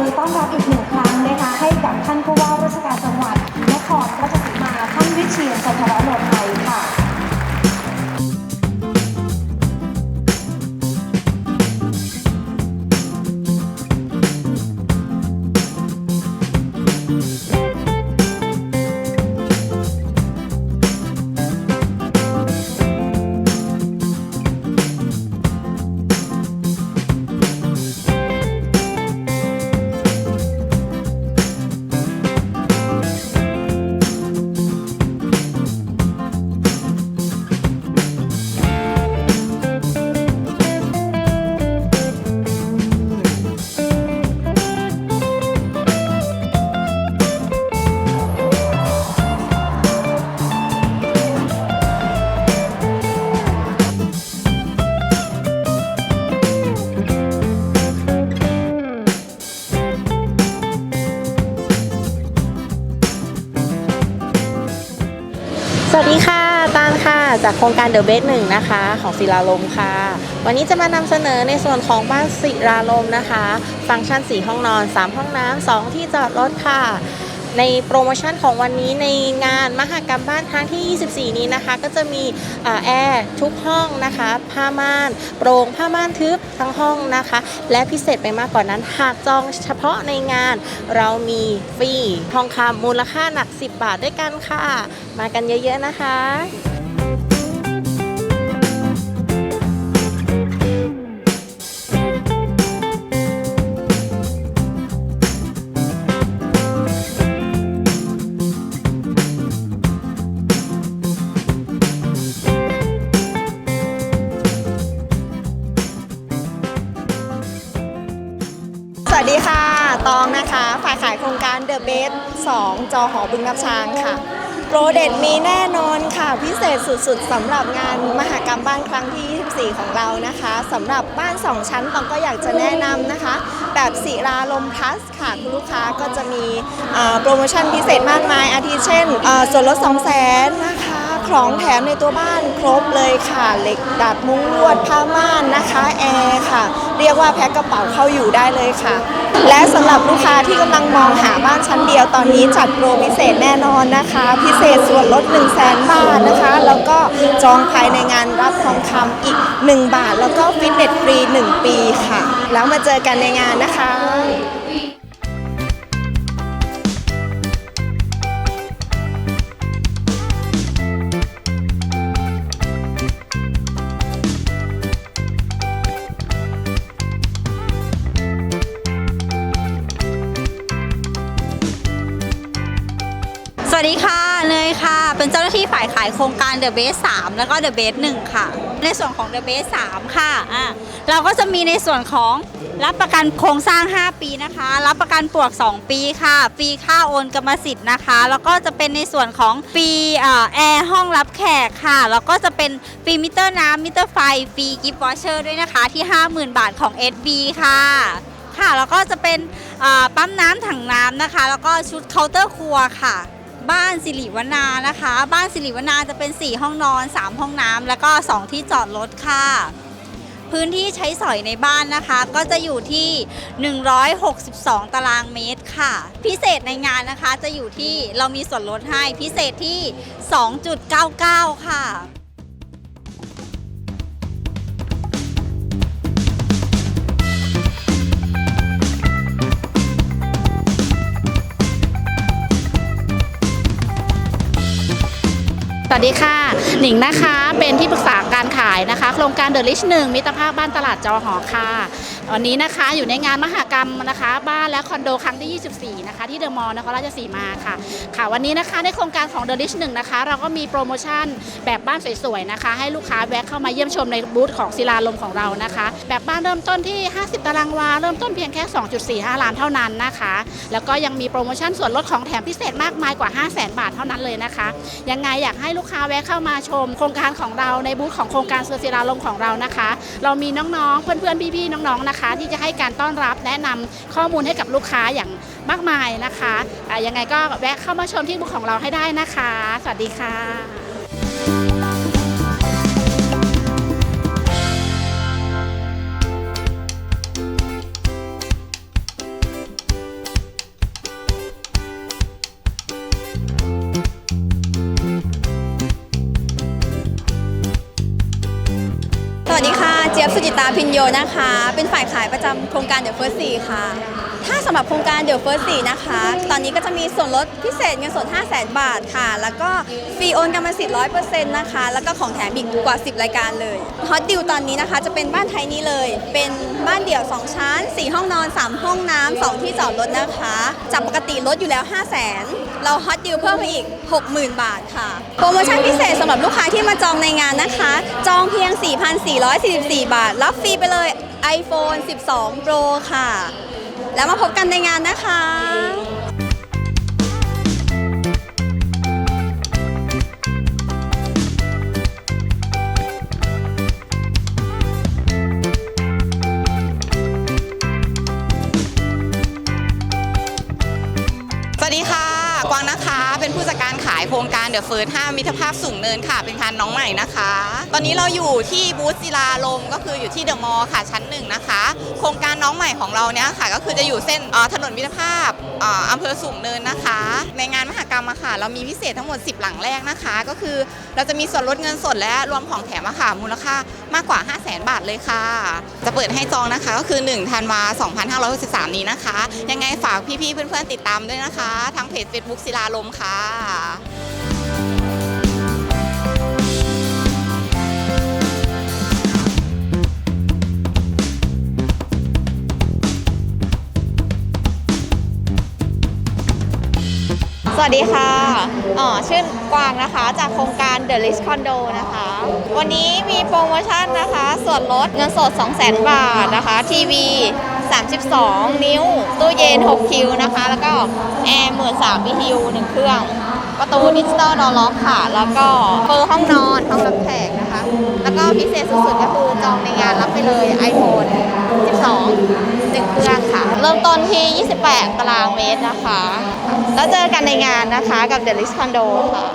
มือต้อนรับอีกหนึ่งครั้งนะคะให้กับท่านผู้ว่าราชการจังหวัดนครราชสีมาท่านวิเชียรจันทรโนไท จากโครงการเดอะเบสหนึ่งนะคะของศิลาลมค่ะ วันนี้จะมานำเสนอในส่วนของบ้านศิลาลมนะคะ ฟังก์ชัน 4 ห้องนอน 3 ห้องน้ำ2ที่จอดรถค่ะ ในโปรโมชั่นของวันนี้ในงานมหกรรมบ้านครั้งที่ 24 นี้นะคะ ก็จะมีอแอร์ทุกห้องนะคะ ผ้าม่านโปร่งผ้าม่านทึบทั้งห้องนะคะ และพิเศษไปมากกว่านั้นหากจองเฉพาะในงาน เรามีฟรีทองคำมูลค่าหนัก 10 บาทด้วยกันค่ะ มากันเยอะๆนะคะ ตองนะคะ ฝ่ายขายโครงการ The Best 2 จอหอบึงน้ำช้างค่ะ โปรเดตมีแน่นอนค่ะ พิเศษสุดๆสำหรับงานมหกรรมบ้านครั้งที่ 24 ของเรานะคะสำหรับบ้าน 2 ชั้นตองก็อยากจะแนะนำนะคะ แบบศิราลมพลัสค่ะ คุณลูกค้าก็จะมีโปรโมชั่นพิเศษมากมาย อาทิเช่นส่วนลด 2 0 0 0 0 0นะคะของแถมในตัวบ้านครบเลยค่ะ เหล็กดัดมุ้งลวดผ้าม่านนะคะ แอร์ค่ะ เรียกว่าแพ็คกระเป๋าเข้าอยู่ได้เลยค่ะ และสำหรับลูกค้าที่กำลังมองหาบ้านชั้นเดียวตอนนี้จัดโปรพิเศษแน่นอนนะคะ พิเศษส่วนลด 1 0 0 0 0แบาทนะคะ แล้วก็จองภายในงานรับทองคำอีก 1 บาท แล้วก็ฟิตเนสฟรี 1 ปีค่ะ แล้วมาเจอกันในงานนะคะ วัสดีค่ะเนยค่ะ เป็นเจ้าหน้าที่ฝ่ายขายโครงการ The Base 3 แล้วก็ The Base 1 ค่ะ ในส่วนของ The Base 3 ค่ะอะ เราก็จะมีในส่วนของรับประกันโครงสร้าง 5 ปีนะคะ รับประกันปลวก 2 ปีค่ะ ฟรีค่าโอนกรรมสิทธิ์นะคะ แล้วก็จะเป็นในส่วนของฟรีอแอร์ห้องรับแขกค่ะ แล้วก็จะเป็นฟรีมิเตอร์น้ำมิเตอร์ไฟ ฟรีกิฟต์วอเชอร์ด้วยนะคะที่ 50,000 บาทของ SB ค่ะค่ะ แล้วก็จะเป็นปั๊มน้ำถังน้ำนะคะ แล้วก็ชุดเคาน์เตอร์ครัวค่ะ บ้านสิริวนานะคะ บ้านสิริวนาจะเป็น 4 ห้องนอน 3 ห้องน้ำแล้วก็ 2 ที่จอดรถค่ะ พื้นที่ใช้สอยในบ้านนะคะ ก็จะอยู่ที่ 162 ตารางเมตรค่ะ พิเศษในงานนะคะจะอยู่ที่เรามีส่วนลดให้พิเศษที่ 2.99 ค่ะ สวัสดีค่ะ หนิงนะคะเป็นที่ปรึกษาการขายนะคะ โครงการเดอะลิชหนึ่งมิตรภาพบ้านตลาดจอหอค่ะ วันนี้นะคะอยู่ในงานมหกรรมนะคะ บ้านและคอนโดครั้งที่ 24 นะคะที่เดอะมอลล์นครราชสีมาค่ะ ค่ะ วันนี้นะคะในโครงการของเดอะลิชหนึ่งนะคะ เราก็มีโปรโมชั่นแบบบ้านสวยๆนะคะ ให้ลูกค้าแวะเข้ามาเยี่ยมชมในบูธของศิลาลมของเรานะคะ แบบบ้านเริ่มต้นที่ 50 ตารางวา เริ่มต้นเพียงแค่ 2.45 ล้านเท่านั้นนะคะ แล้วก็ยังมีโปรโมชั่นส่วนลดของแถมพิเศษมากมายกว่า 5 0 0 0 0 0 บาทเท่านั้นเลยนะคะ ยังไงอยากให้ลูกค้าแวะเข้ามาชม โครงการของเราในบูธของโครงการเซอร์ศิลาลมของเรานะคะ เรามีน้องๆเพื่อนๆพี่ๆน้องๆนะคะที่จะให้การต้อนรับแนะนำข้อมูลให้กับลูกค้าอย่างมากมายนะคะะยังไงก็แวะเข้ามาชมที่บุกของเราให้ได้นะคะ สวัสดีค่ะ จี๊ยบสุจิตาพินโยนะคะ เป็นฝ่ายขายประจำโครงการเด e f เฟิร์สค่ะ ถ้าสำหรับโครงการเด e f เฟิร์สนะคะ ตอนนี้ก็จะมีส่วนลดพิเศษเงินสด 5 0 0 0 0 0 บาทค่ะ แล้วก็ฟรีโอนกรรมสิทธิ์100%นต์นะคะ แล้วก็ของแถมอีกกว่า 10 รายการเลยฮอตดิวตอนนี้นะคะ จะเป็นบ้านไทยนี้เลย เป็นบ้านเดี่ยว 2 ชั้น 4 ห้องนอน 3 ห้องน้ำ2ที่จอดรถนะคะจากปกติลดอยู่แล้ว 5 0 0 0 0 0 เราฮอตดิวเพิ่มไปอีก 60,000 บาทค่ะ โปรโมชั่นพิเศษสำหรับลูกค้าที่มาจองในงานนะคะ จองเพียง 4,444 บาท รับฟรีไปเลย iPhone 12 Pro ค่ะ แล้วมาพบกันในงานนะคะ เดอะเฟิร์ส5มิตรภาพสูงเนินค่ะ เป็นคันน้องใหม่นะคะ ตอนนี้เราอยู่ที่บูธศิลาลมก็คืออยู่ที่เดอะมอลล์ค่ะชั้นหนึ่งนะคะ โครงการน้องใหม่ของเราเนี่ยค่ะ ก็คือจะอยู่เส้นถนนมิตรภาพเอ่ออำเภอสูงเนินนะคะ ในงานมหกรรมอะค่ะ เรามีพิเศษทั้งหมด 10 หลังแรกนะคะ ก็คือเราจะมีส่วนลดเงินสดและรวมของแถมอะค่ะมูลค่ามากกว่า 5 0 0 0 0 0 บาทเลยค่ะ จะเปิดให้จองนะคะก็คือ1ธันวา2563 นี้นะคะ ยังไงฝากพี่ๆเพื่อนๆติดตามด้วยนะคะ ทางเพจ Facebook ศิลาลมค่ะ วัสดีค่ะอ๋อชื่อกวางนะคะ จากโครงการ The List Condo นะคะ วันนี้มีโปรโมชั่นนะคะ ส่วนลดเงินสด 200,000 บาทนะคะ ทีวี 32 นิ้ว ตู้เย็น 6 คิวนะคะ แล้วก็แอร์13 BTU 1เครื่อง ประตูดิจิตอลดอล็อกค่ะ แล้วก็เฟอร์ห้องนอน ห้องรับแขกนะคะ แล้วก็พิเศษสุดๆก็คือจองในงานรับไปเลย iPhone 12หนึ่งเครื่องค่ะ เริ่มต้นที่ 28 ตารางเมตรนะคะ แล้วเจอกันในงานนะคะกับ The List Condo ค่ะ